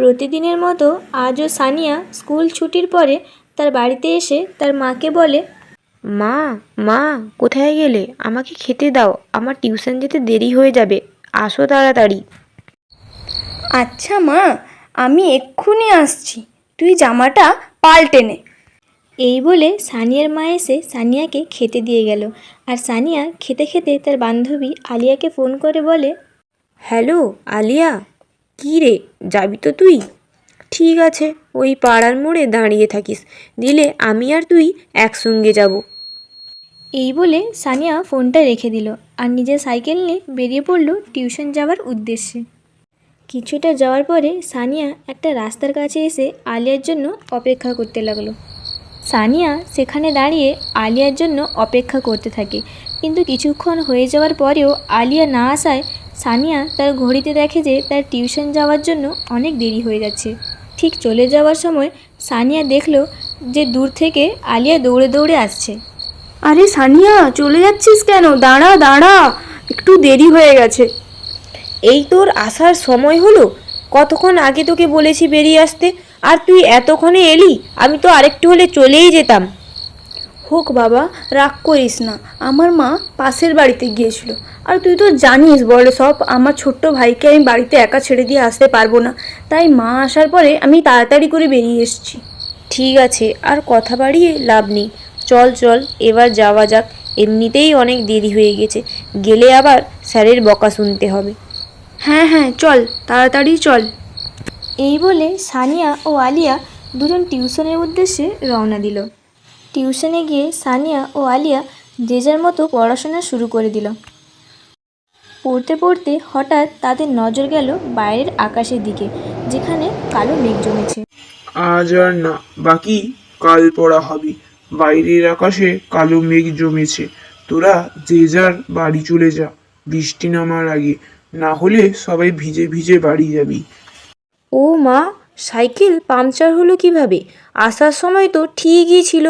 প্রতিদিনের মতো আজও সানিয়া স্কুল ছুটির পরে তার বাড়িতে এসে তার মাকে বলে মা মা কোথায় গেলে? আমাকে খেতে দাও। আমার টিউশন যেতে দেরি হয়ে যাবে। আসো তাড়াতাড়ি। আচ্ছা মা আমি এক্ষুনি আসছি। তুই জামাটা পাল্টে নে। এই বলে সানিয়ার মা এসে সানিয়াকে খেতে দিয়ে গেল। আর সানিয়া খেতে খেতে তার বান্ধবী আলিয়াকে ফোন করে বলে হ্যালো আলিয়া। কী রে, যাবি তো তুই? ঠিক আছে, ওই পাড়ার মোড়ে দাঁড়িয়ে থাকিস, দিলে আমি আর তুই একসঙ্গে যাব। এই বলে সানিয়া ফোনটা রেখে দিল আর নিজের সাইকেল নিয়ে বেরিয়ে পড়ল টিউশন যাওয়ার উদ্দেশ্যে। কিছুটা যাওয়ার পরে সানিয়া একটা রাস্তার কাছে এসে আলিয়ার জন্য অপেক্ষা করতে লাগল। সানিয়া সেখানে দাঁড়িয়ে আলিয়ার জন্য অপেক্ষা করতে থাকে। কিন্তু কিছুক্ষণ হয়ে যাওয়ার পরেও আলিয়া না আসায় সানিয়া তার ঘড়িতে দেখে যে তার টিউশন যাওয়ার জন্য অনেক দেরি হয়ে যাচ্ছে। ঠিক চলে যাওয়ার সময় সানিয়া দেখল যে দূর থেকে আলিয়া দৌড়ে দৌড়ে আসছে। আরে সানিয়া চলে যাচ্ছিস কেন? দাঁড়া দাঁড়া একটু দেরি হয়ে গেছে। এই তোর আসার সময় হলো? কতক্ষণ আগে তোকে বলেছি বেরিয়ে আসতে? আর তুই এতক্ষণে এলি? আমি তো আরেকটু হলে চলেই যেতাম। হোক বাবা রাগ করিস না। আমার মা পাশের বাড়িতে গিয়েছিল। আর তুই তো জানিস বলে সব আমার ছোট্ট ভাইকে আমি বাড়িতে একা ছেড়ে দিয়ে আসতে পারব না। তাই মা আসার পরে আমি তাড়াতাড়ি করে বেরিয়ে এসেছি। ঠিক আছে আর কথা বাড়িয়ে লাভ নেই। চল চল এবার যাওয়া যাক। এমনিতেই অনেক দেরি হয়ে গেছে। গেলে আবার স্যারের বকা শুনতে হবে। হ্যাঁ হ্যাঁ চল তাড়াতাড়ি চল। এই বলে সানিয়া ও আলিয়া দুজন টিউশনের উদ্দেশ্যে রওনা দিল। টিউশনে গিয়ে সানিয়া ও আলিয়া যে যার মতো পড়াশোনা শুরু করে দিল। পড়তে পড়তে হঠাৎ তাদের নজর গেল বাইরের আকাশের দিকে যেখানে কালো মেঘ জমেছে। আজ আর না বাকি কাল পড়া হবে। বাইরের আকাশে কালো মেঘ জমেছে। তোরা যে যার বাড়ি চলে যা বৃষ্টি নামার আগে না হলে সবাই ভিজে ভিজে বাড়ি যাবি। ও মা সাইকেল পাংচার হলো কীভাবে? আসার সময় তো ঠিকই ছিল।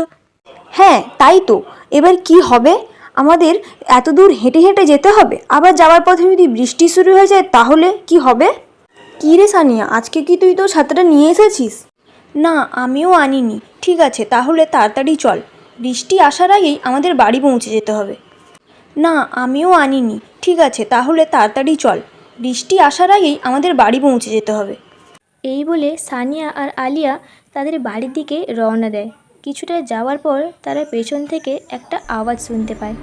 হ্যাঁ তাই তো। এবার কি হবে? আমাদের এত দূর হেঁটে হেঁটে যেতে হবে। আবার যাওয়ার পথে যদি বৃষ্টি শুরু হয়ে যায় তাহলে কি হবে? কী রে সানিয়া আজকে কি তুই তোর ছাতাটা নিয়ে এসেছিস? না আমিও আনিনি। ঠিক আছে তাহলে তাড়াতাড়ি চল। বৃষ্টি আসার আগেই আমাদের বাড়ি পৌঁছে যেতে হবে। না আমিও আনিনি। ঠিক আছে, তাহলে তাড়াতাড়ি চল। বৃষ্টি আসার আগেই আমাদের বাড়ি পৌঁছে যেতে হবে। এই বলে সানিয়া আর আলিয়া তাদের বাড়ির দিকে রওনা দেয়। কিছুটা যাওয়ার পর তারা পেছন থেকে একটা আওয়াজ শুনতে পায়।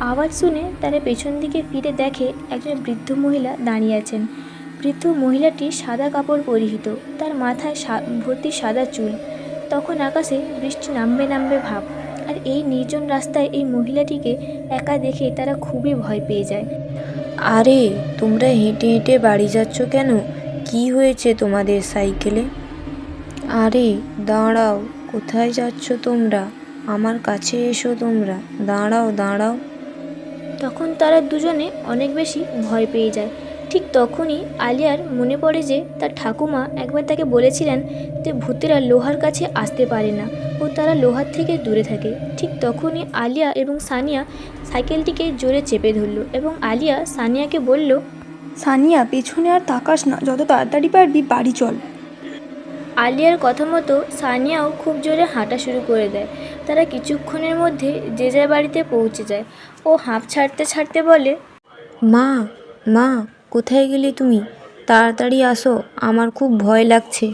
আওয়াজ শুনে তারা পেছন দিকে ফিরে দেখে একজন বৃদ্ধ মহিলা দাঁড়িয়ে আছেন। বৃদ্ধ মহিলাটি সাদা কাপড় পরিহিত, তার মাথায় ভর্তি সাদা চুল। তখন আকাশে বৃষ্টি নামবে নামবে ভাব। আর এই নির্জন রাস্তায় এই মহিলাটিকে একা দেখে তারা খুবই ভয় পেয়ে যায়। আরে তোমরা হেঁটে হেঁটে বাড়ি যাচ্ছ কেন? কি হয়েছে তোমাদের সাইকেলে? আরে দাঁড়াও কোথায় যাচ্ছ তোমরা? আমার কাছে এসো তোমরা। দাঁড়াও দাঁড়াও। তখন তারা দুজনে অনেক বেশি ভয় পেয়ে যায়। ঠিক তখনই আলিয়ার মনে পড়ে যে তার ঠাকুমা একবার তাকে বলেছিলেন যে ভূতেরা লোহার কাছে আসতে পারে না ও তারা লোহার থেকে দূরে থাকে। ঠিক তখনই আলিয়া এবং সানিয়া সাইকেলটিকে জোরে চেপে ধরল এবং আলিয়া সানিয়াকে বলল সানিয়া পেছনে আর তাকাস না যত তাড়াতাড়ি পারবি বাড়ি চল। আলিয়ার কথা মতো সানিয়াও খুব জোরে হাঁটা শুরু করে দেয়। তারা কিছুক্ষণের মধ্যে যে যার বাড়িতে পৌঁছে যায়। ও হাঁপ ছাড়তে ছাড়তে বলে মা মা কোথায় গেলে তুমি? তাড়াতাড়ি আসো আমার খুব ভয় লাগছে।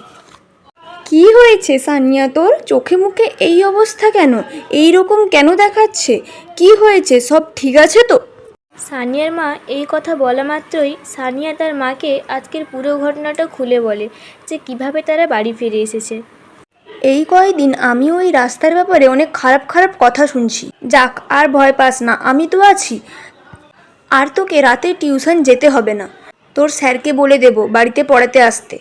কি হয়েছে সানিয়া তোর? চোখে মুখে এই অবস্থা কেন? এই রকম কেন দেখাচ্ছে? কি হয়েছে? সব ঠিক আছে তো? সানিয়ার মা এই কথা বলা মাত্রই সানিয়া তার মাকে আজকের পুরো ঘটনাটা খুলে বলে যে কীভাবে তারা বাড়ি ফিরে এসেছে। এই কয়দিন আমিও ওই রাস্তার ব্যাপারে অনেক খারাপ খারাপ কথা শুনছি। যাক আর ভয় পাস না আমি তো আছি। আর তোকে রাতে টিউশন যেতে হবে না। তোর স্যারকে বলে দেব বাড়িতে পড়াতে আসতে।